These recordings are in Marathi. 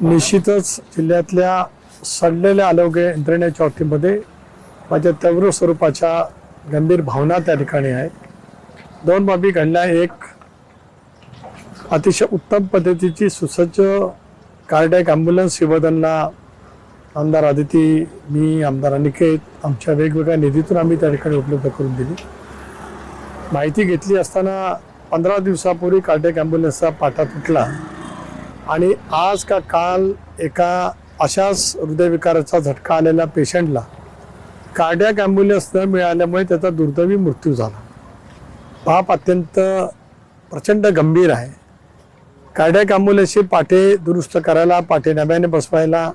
निश्चितच जिल्ह्यातल्या सडलेल्या आरोग्य यंत्रणेच्या बाबतीमध्ये माझ्या तीव्र स्वरूपाच्या गंभीर भावना त्या ठिकाणी आहेत. दोन बाबी घडल्या. एक अतिशय उत्तम पद्धतीची सुसज्ज कार्डॅक ॲम्ब्युलन्स शिवदनला आमदार आदिती मी आमदार अनिकेत आमच्या वेगवेगळ्या निधीतून आम्ही त्या ठिकाणी उपलब्ध करून दिली. माहिती घेतली असताना पंधरा दिवसापूर्वी कार्डॅक ॲम्ब्युलन्सचा पाटा तुटला. आणि आज का काल एका अशाच हृदयविकाराचा झटका आलेल्या पेशंटला कार्डियाक ॲम्ब्युलन्स न मिळाल्यामुळे त्याचा दुर्दैवी मृत्यू झाला. बाप अत्यंत प्रचंड गंभीर आहे. कार्डियाक ॲम्ब्युलन्सचे पाटे दुरुस्त करायला पाटे नव्याने बसवायला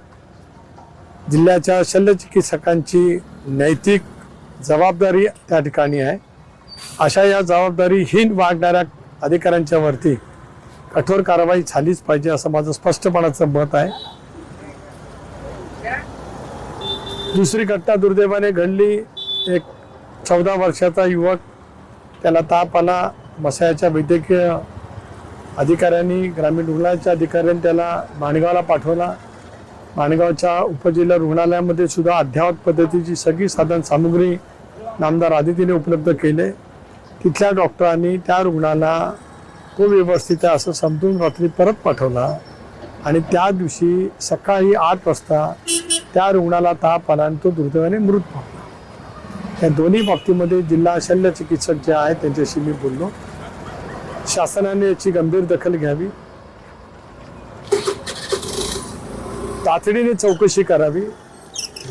जिल्ह्याच्या शल्यचिकित्सकांची नैतिक जबाबदारी त्या ठिकाणी आहे. अशा या जबाबदारीहीन वागणाऱ्या अधिकाऱ्यांच्यावरती कठोर कारवाई झालीच पाहिजे असं माझं स्पष्टपणाचं मत आहे. दुसरी घटना दुर्दैवाने घडली. एक चौदा वर्षाचा युवक त्याला ताप आला. मसायाच्या वैद्यकीय अधिकाऱ्यांनी ग्रामीण रुग्णालयाच्या अधिकाऱ्यांनी त्याला माणगावला पाठवला. माणगावच्या उपजिल्हा रुग्णालयामध्ये सुद्धा अद्ययावत पद्धतीची सगळी साधन सामुग्री नामदार आदितीने उपलब्ध केले. तिथल्या डॉक्टरांनी त्या रुग्णाला तो व्यवस्थित आहे असं समजून रात्री परत पाठवला. आणि त्या दिवशी सकाळी आठ वाजता त्या रुग्णाला ताप आला आणि तो दुर्दैवाने मृत पावला या दोन्ही बाबतीमध्ये जिल्हा शल्य चिकित्सक जे आहेत त्यांच्याशी मी बोललो. शासनाने याची गंभीर दखल घ्यावी. तातडीने चौकशी करावी.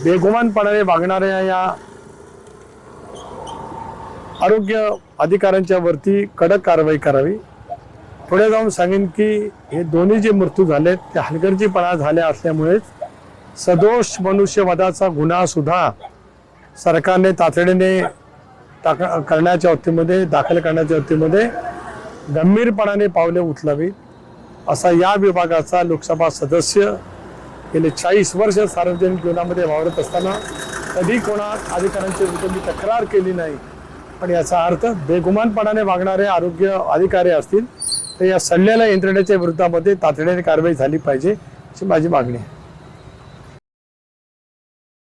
बेगुमानपणाने वागणाऱ्या या आरोग्य अधिकाऱ्यांच्या वरती कडक कारवाई करावी. पुढे जाऊन सांगेन की हे दोन्ही जे मृत्यू झालेत ते हलगर्जीपणा झाल्या असल्यामुळेच सदोष मनुष्यवधाचा गुन्हा सुद्धा सरकारने तातडीने टाक करण्याच्या बाबतीमध्ये दाखल करण्याच्या बाबतीमध्ये गंभीरपणाने पावले उचलावी असा या विभागाचा लोकसभा सदस्य गेले चाळीस वर्ष सार्वजनिक जीवनामध्ये वावरत असताना कधी कोणा अधिकाऱ्यांच्या विरुद्ध मी तक्रार केली नाही. पण याचा अर्थ बेगुमानपणाने वागणारे आरोग्य अधिकारी असतील तर या सडलेल्या यंत्रणेच्या विरुद्धामध्ये तातडीने कारवाई झाली पाहिजे अशी माझी मागणी आहे.